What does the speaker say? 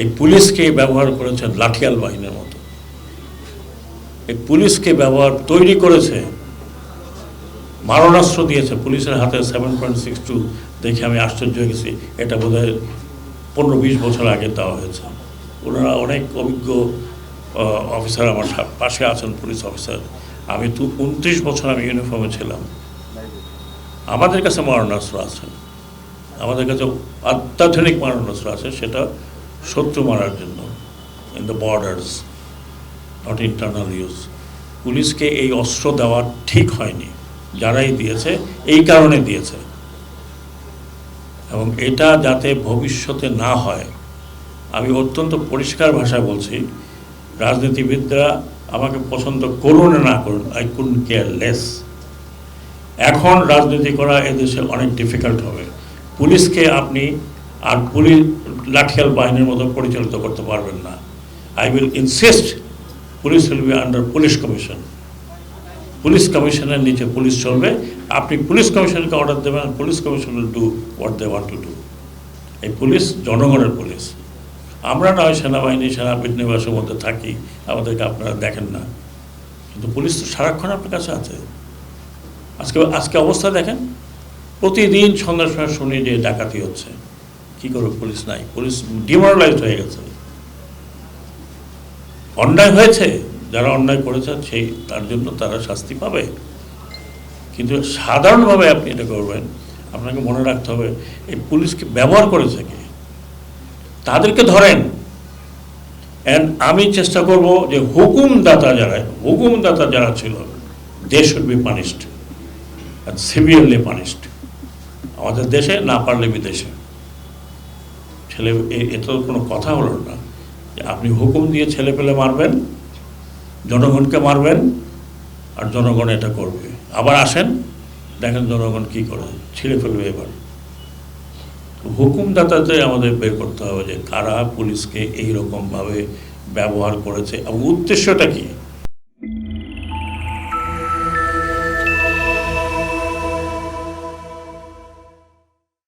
এই পুলিশকে ব্যবহার করেছেন লাঠিয়াল বাহিনীর মতো। এই পুলিশকে ব্যবহার তৈরি করেছে, মারণাস্ত্র দিয়েছে, পুলিশের হাতে সেভেন পয়েন্ট সিক্স টু দেখে আমি আশ্চর্য হয়ে গেছি, এটা বোধহয় পনেরো বিশ বছর আগে দেওয়া হয়েছে। ওনারা অনেক অভিজ্ঞ অফিসার আমার পাশে আছেন পুলিশ অফিসার। আমি তো উনত্রিশ বছর আমি ইউনিফর্মে ছিলাম। আমাদের কাছে মারণাস্ত্র আছে। আমাদের কাছে অত্যাধুনিক মারণাস্ত্র আছে, সেটা শত্রু মারার জন্য in the borders not internal use পুলিশকে এই অস্ত্র দেওয়া ঠিক হয়নি, যারাই দিয়েছে, এই কারণে দিয়েছে। এবং এটা যাতে ভবিষ্যতে না হয়, আমি অত্যন্ত পরিষ্কার ভাষায় বলছি, রাজনীতিবিদরা আমাকে পছন্দ করুন না করুন আই কুড কেয়ার লেস এখন রাজনীতি করা এদেশে অনেক ডিফিকাল্ট হবে। পুলিশকে আপনি আর পুলিশ লাঠিয়াল বাহিনীর মতো পরিচালিত করতে পারবেন না। I will insist police will be under police commission police কমিশনের নিচে পুলিশ চলবে। আপনি পুলিশ কমিশনকে অর্ডার দেবেন police commission will do what they want to do এই পুলিশ জনগণের পুলিশ আমরা নয়, সেনাবাহিনী সেনা নিবাসের মধ্যে থাকি, আমাদেরকে আপনারা দেখেন না। কিন্তু পুলিশ তো সারাক্ষণ আপনার কাছে আছে। আজকে আজকে অবস্থা দেখেন। প্রতিদিন সন্ধ্যার সময় শুনি যে ডাকাতি হচ্ছে। কি করব, পুলিশ নাই। পুলিশ ডিমোরালাইজড হয়ে গেছে। অন্যায় হয়েছে, যারা অন্যায় করেছে, সেই, তার জন্য তারা শাস্তি পাবে। কিন্তু সাধারণভাবে আপনি এটা করবেন, আপনাকে মনে রাখতে হবে, এই পুলিশকে ব্যবহার করেছে কে? তাদেরকে ধরেন। অ্যান্ড আমি চেষ্টা করব যে হুকুমদাতা যারা হুকুমদাতা যারা ছিল they should be punished severely punished আমাদের দেশে না পারলে বিদেশে। ছেলে, এ- তো কোনো কথা হলো না। যে আপনি হুকুম দিয়ে ছেলে পেলে মারবেন, জনগণকে মারবেন, আর জনগণ এটা করবে। আবার আসেন, দেখেন জনগণ কি করে, ছিঁড়ে ফেলবে এবার। হুকুমদাতাতে আমাদের বের করতে হবে যে কারা পুলিশকে এই রকমভাবে ব্যবহার করেছে, এবং উদ্দেশ্যটা কি?